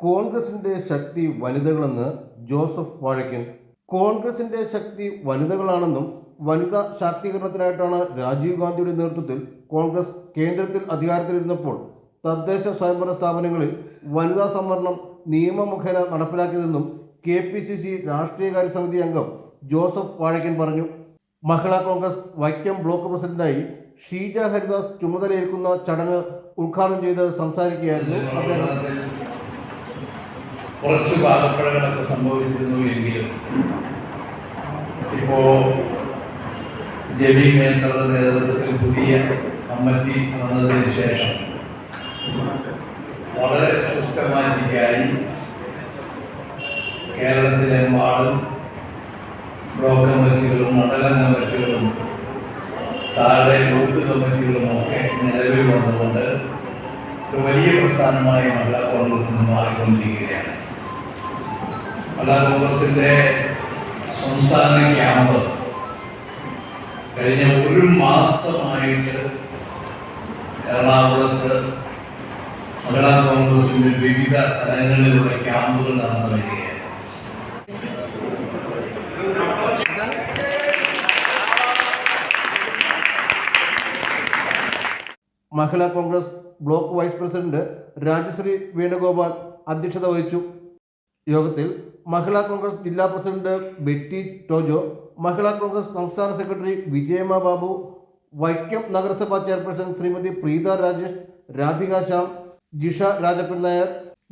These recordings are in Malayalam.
കോൺഗ്രസിന്റെ ശക്തി വനിതകളെന്ന് ജോസഫ് വാഴക്കൻ കോൺഗ്രസിന്റെ ശക്തി വനിതകളാണെന്നും വനിതാ ശാക്തീകരണത്തിനായിട്ടാണ് രാജീവ് ഗാന്ധിയുടെ നേതൃത്വത്തിൽ കോൺഗ്രസ് കേന്ദ്രത്തിൽ അധികാരത്തിലിരുന്നപ്പോൾ തദ്ദേശ സ്വയംഭരണ സ്ഥാപനങ്ങളിൽ വനിതാ സംവരണം നിയമമുഖേന നടപ്പിലാക്കിയതെന്നും കെ പി സി സി രാഷ്ട്രീയകാര്യ സമിതി അംഗം ജോസഫ് വാഴക്കൻ പറഞ്ഞു. മഹിളാ കോൺഗ്രസ് വൈക്കം ബ്ലോക്ക് പ്രസിഡന്റായി ഷീജ ഹരിദാസ് ചുമതലയേൽക്കുന്ന ചടങ്ങ് ഉദ്ഘാടനം ചെയ്ത് സംസാരിക്കുകയായിരുന്നു അദ്ദേഹം. കുറച്ച് പാകപ്പിഴകളൊക്കെ സംഭവിച്ചിരുന്നു എങ്കിലും. ഇപ്പോ ജമി മേത്തറുടെ നേതൃത്വത്തിൽ പുതിയ കമ്മിറ്റി വന്നതിന് ശേഷം വളരെ സിസ്റ്റമാറ്റിക്കായി കേരളത്തിലെമ്പാടും ബ്ലോക്ക് കമ്മിറ്റികളും മണ്ഡലം കമ്മിറ്റികളും താഴെ ബൂത്ത് കമ്മിറ്റികളും ഒക്കെ നിലവിൽ വന്നുകൊണ്ട് ഒരു വലിയ പ്രസ്ഥാനമായി മഹിളാ കോൺഗ്രസ് മാറിക്കൊണ്ടിരിക്കുകയാണ്. മഹിളാ കോൺഗ്രസിന്റെ സംസ്ഥാന ക്യാമ്പ് കഴിഞ്ഞ ഒരു മാസമായിട്ട് എറണാകുളത്ത് മഹിളാ കോൺഗ്രസിന്റെ വിവിധ തലങ്ങളിലുള്ള ക്യാമ്പുകൾ നടന്നു വരികയാണ്. Mahila Congress block vice president Rajashree Venugopal അധ്യക്ഷത വഹിച്ചു. യോഗത്തിൽ മഹിളാ കോൺഗ്രസ് ജില്ലാ പ്രസിഡന്റ് ബെറ്റി ടോജോ മഹിളാ കോൺഗ്രസ് സംസ്ഥാന സെക്രട്ടറി വിജയമ്മ ബാബു വൈക്കം നഗരസഭാ chairperson Shrimati Preetha Rajesh Radhika Shyam Jisha Rajappan Nair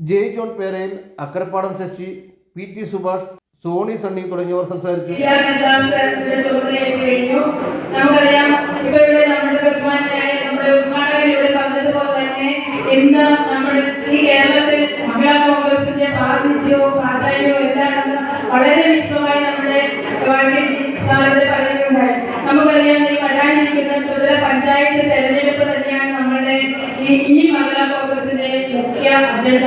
Jai John Perayil Akkarappadam Sasi P T Subhash Soni Sunny തുടങ്ങിയവർ സംസാരിച്ചു. നമുക്കറിയാം നമ്മുടെ ഇന്ന് വളരെ വിശദമായി നമ്മുടെ സാറിന്റെ പറയുന്നുണ്ടായി നമുക്കറിയാം ഈ വരാനിരിക്കുന്ന ത്രിതല പഞ്ചായത്ത് തെരഞ്ഞെടുപ്പ് തന്നെയാണ് നമ്മളുടെ ഈ മംഗള കോൺഗ്രസിന്റെ മുഖ്യ agenda.